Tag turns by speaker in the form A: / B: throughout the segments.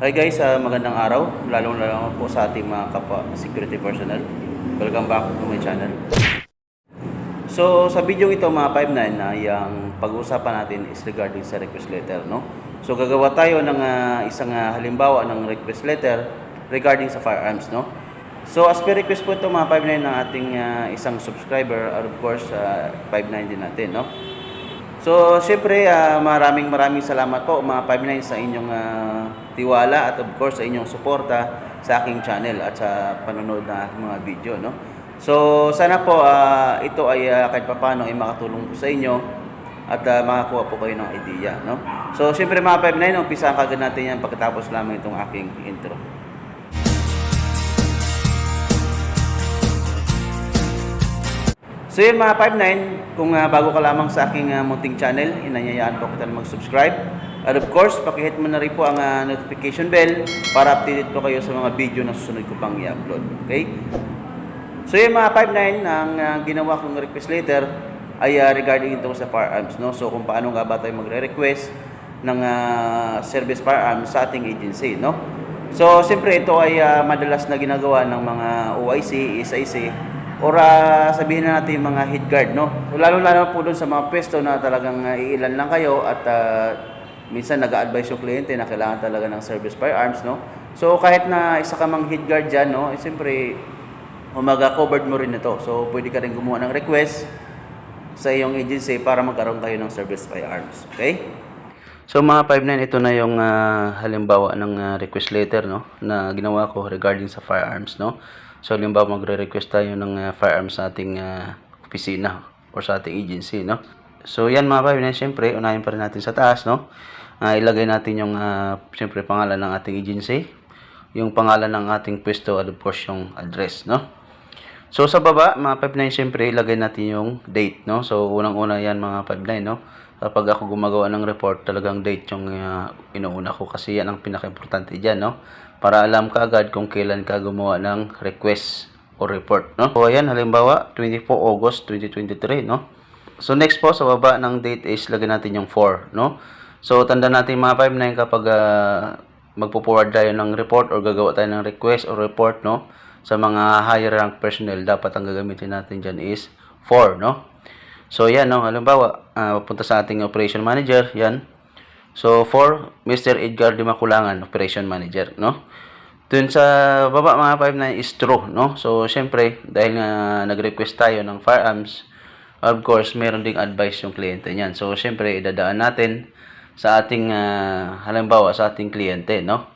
A: Hi guys, ah, magandang araw. Lalong lalong po sa ating mga kapwa security personnel. Welcome back to my channel. So sa video ito mga 59 na yung pag-uusapan natin is regarding sa request letter, no? So gagawa tayo ng ah, isang ah, halimbawa ng request letter regarding sa firearms, no? So as per request po ito mga 59 ng ating ah, isang subscriber, and of course uh, 59 din natin, no? So, siyempre, ah, maraming maraming salamat po mga 59 sa inyong ah, tiwala at of course sa inyong suporta sa aking channel at sa panonood ng mga video, no? So, sana po ah, ito ay ah, kahit papano ay makatulong po sa inyo at ah, makakuha po kayo ng idea, no? So, siyempre mga 59, umpisa kagad natin yan pagkatapos lamang itong aking intro. So yun mga 59, kung ah, bago ka lamang sa aking ah, munting channel, inanyayaan po kita na mag-subscribe. At of course, pakihit mo na rin po ang ah, notification bell para updated po kayo sa mga video na susunod ko pang i-upload. Okay? So yun mga 59, ang ah, ginawa kong request letter ay ah, regarding ito sa firearms. No? So kung paano nga ba tayo magre-request ng ah, service firearms sa ating agency. No? So siyempre ito ay ah, madalas na ginagawa ng mga OIC, SIC, or ah, sabihin na natin yung mga head guard, no? Lalo-lalo po doon sa mga pwesto na talagang uh, iilan lang kayo at ah, minsan nag-a-advise yung kliyente na kailangan talaga ng service firearms, no? So, kahit na isa ka mang head guard dyan, no? Eh, siyempre, umaga covered mo rin ito. So, pwede ka rin gumawa ng request sa iyong agency para magkaroon kayo ng service firearms. Okay? So mga 59 ito na yung ah, halimbawa ng ah, request letter no na ginawa ko regarding sa firearms no. So halimbawa magre-request tayo ng ah, firearms sa ating ah, opisina or sa ating agency no. So yan mga 59 syempre unahin pa rin natin sa taas no. Ah, ilagay natin yung ah, syempre pangalan ng ating agency, yung pangalan ng ating pwesto at of course yung address no. So sa baba, mga 59 syempre ilagay natin yung date, no? So unang-una yan mga 59, no? Kapag ako gumagawa ng report, talagang date yung uh, inuuna ko kasi yan ang pinaka-importante diyan, no? Para alam ka agad kung kailan ka gumawa ng request o report, no? So ayan, halimbawa 24 August 2023, no? So next po sa baba ng date is lagyan natin yung 4, no? So tanda natin mga 59 kapag ah, magpo-forward tayo ng report or gagawa tayo ng request or report, no? Sa mga higher rank personnel, dapat ang gagamitin natin dyan is 4, no? So yan, no? Halimbawa, ah, papunta sa ating operation manager, yan. So for Mr. Edgar Di Makulangan, operation manager, no? Dun sa baba mga 59 is true, no? So, syempre, dahil nga nag-request tayo ng firearms, of course, meron ding advice yung kliyente niyan. So, syempre, idadaan natin sa ating, ah, halimbawa, sa ating kliyente, no?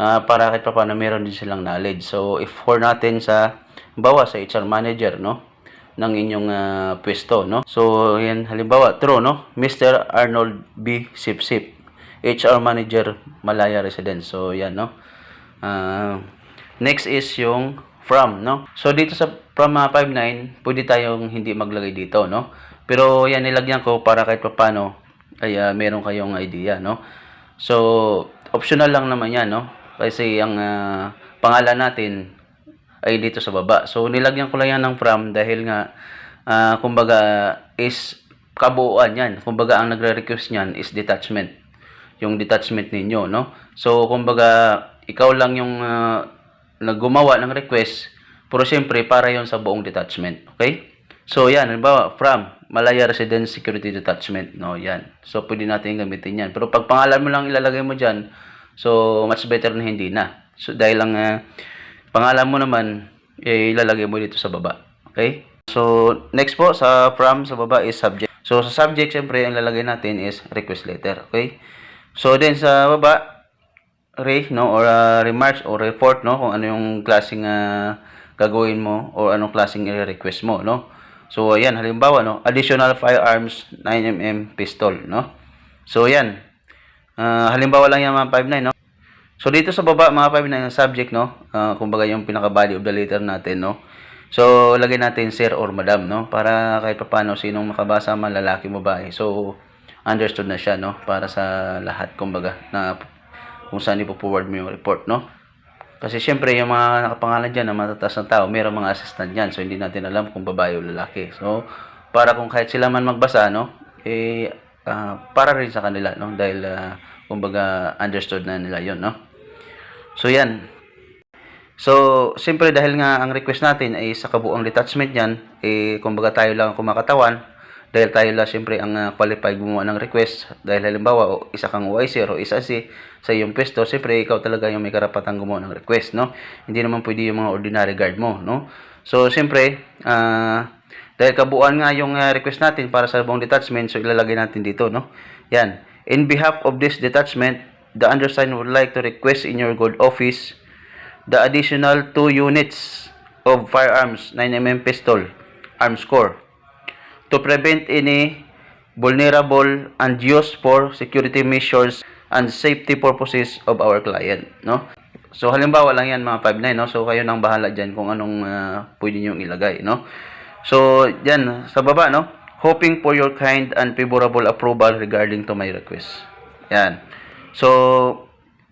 A: Ah, para kahit pa paano meron din silang knowledge. So, if for natin sa, halimbawa, sa HR manager, no? ng inyong ah, pwesto, no? So, yan, halimbawa, true, no? Mr. Arnold B. Sipsip, HR Manager, Malaya Residence. So, yan, no? Ah, next is yung from, no? So, dito sa from ah, 59, pwede tayong hindi maglagay dito, no? Pero, yan, nilagyan ko para kahit papano ay ah, meron kayong idea, no? So, optional lang naman yan, no? Kasi ang ah, pangalan natin ay dito sa baba. So, nilagyan ko lang yan ng from dahil nga, ah, kumbaga, is kabuuan yan. Kumbaga, ang nagre-request niyan is detachment. Yung detachment ninyo, no? So, kumbaga, ikaw lang yung ah, naggumawa ng request, pero syempre, para yon sa buong detachment. Okay? So, yan. Halimbawa, from Malaya Residence Security Detachment. No, yan. So, pwede natin gamitin yan. Pero pag pangalan mo lang ilalagay mo dyan, so, much better na hindi na. So, dahil lang, ah, pangalan mo naman, eh, ilalagay mo dito sa baba. Okay? So, next po, sa from sa baba is subject. So, sa subject, syempre, ang lalagay natin is request letter. Okay? So, then sa baba, re, no, or uh, remarks or report, no, kung ano yung klaseng ah, gagawin mo or anong klaseng i-request mo, no. So, ayan, halimbawa, no, additional firearms 9mm pistol, no. So, ayan. Ah, halimbawa lang yan mga 5.9, no. So dito sa baba mga 5 na yung subject no, Ah, kumbaga yung pinaka body of the letter natin no. So lagay natin sir or madam no para kahit paano sinong makabasa man lalaki babae. So understood na siya no para sa lahat kumbaga na kung saan ipo-forward mo yung report no. Kasi syempre yung mga nakapangalan diyan na matataas na tao, mayroong mga assistant diyan. So hindi natin alam kung babae o lalaki. So para kung kahit sila man magbasa no, eh ah, para rin sa kanila no dahil ah, kumbaga understood na nila 'yon no. So yan. So, siyempre dahil nga ang request natin ay sa kabuang detachment yan, eh, kumbaga tayo lang ang kumakatawan, dahil tayo lang siyempre ang ah, qualified gumawa ng request, dahil halimbawa, o isa kang OIC o isa si sa iyong pwesto, siyempre ikaw talaga yung may karapatang gumawa ng request, no? Hindi naman pwede yung mga ordinary guard mo, no? So, siyempre, ah, dahil kabuuan nga yung ah, request natin para sa buong detachment, so ilalagay natin dito, no? Yan. In behalf of this detachment, the undersigned would like to request in your good office the additional 2 units of firearms 9mm pistol arms core to prevent any vulnerable and used for security measures and safety purposes of our client no so halimbawa lang yan mga 59 no so kayo nang bahala diyan kung anong ah, pwede niyo ilagay no so yan sa baba no hoping for your kind and favorable approval regarding to my request yan so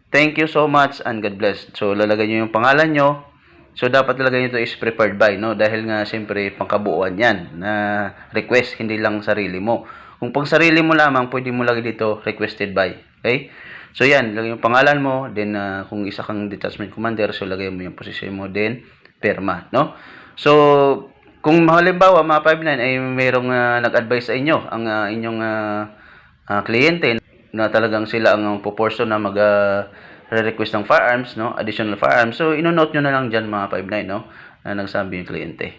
A: Thank you so much and God bless. So, lalagay nyo yung pangalan nyo. So, dapat lalagay nyo ito is prepared by, no? Dahil nga, siyempre, pangkabuuan yan na request, hindi lang sarili mo. Kung pang sarili mo lamang, pwede mo lagay dito requested by. Okay? So, yan. Lagay yung pangalan mo. Then, ah, kung isa kang detachment commander, so lagay mo yung position mo. Then, perma, no? So, kung halimbawa, mga 5-9 ay mayroong ah, nag-advise sa inyo, ang ah, inyong ah, ah, kliyente, na talagang sila ang puporso na mag ah, re-request ng firearms, no? Additional firearms. So, ino-note nyo na lang dyan mga 5-9, no? Na nagsabi yung kliyente.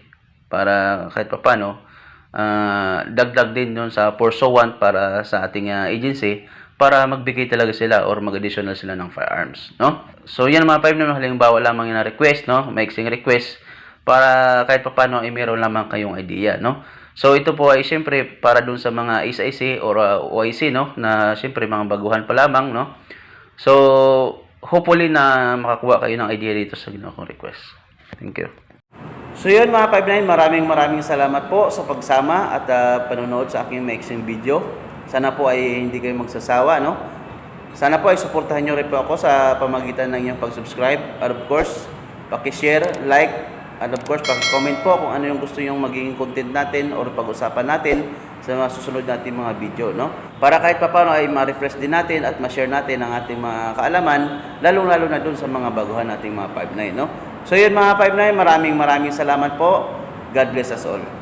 A: Para kahit pa paano, ah, dagdag din doon sa 1 para sa ating ah, agency para magbigay talaga sila or mag-additional sila ng firearms, no? So, yan mga 5 na halimbawa lamang yung na-request, no? Mixing request para kahit pa paano ay meron lamang kayong idea, no? So ito po ay siyempre para dun sa mga ISIC or uh, OIC no na siyempre mga baguhan pa lamang no. So hopefully na makakuha kayo ng idea dito sa ginawa kong request. Thank you. So yun mga 59, maraming maraming salamat po sa pagsama at uh, panonood sa aking mixing video. Sana po ay hindi kayo magsasawa no. Sana po ay suportahan nyo rin po ako sa pamagitan ng inyong pag-subscribe. And of course, paki-share, like, And of course, pag-comment po kung ano yung gusto yung magiging content natin or pag-usapan natin sa mga susunod natin mga video, no? Para kahit papaano ay ma-refresh din natin at ma-share natin ang ating mga kaalaman, lalong-lalo na dun sa mga baguhan nating mga 5-9, no? So yun mga 5-9, maraming maraming salamat po. God bless us all.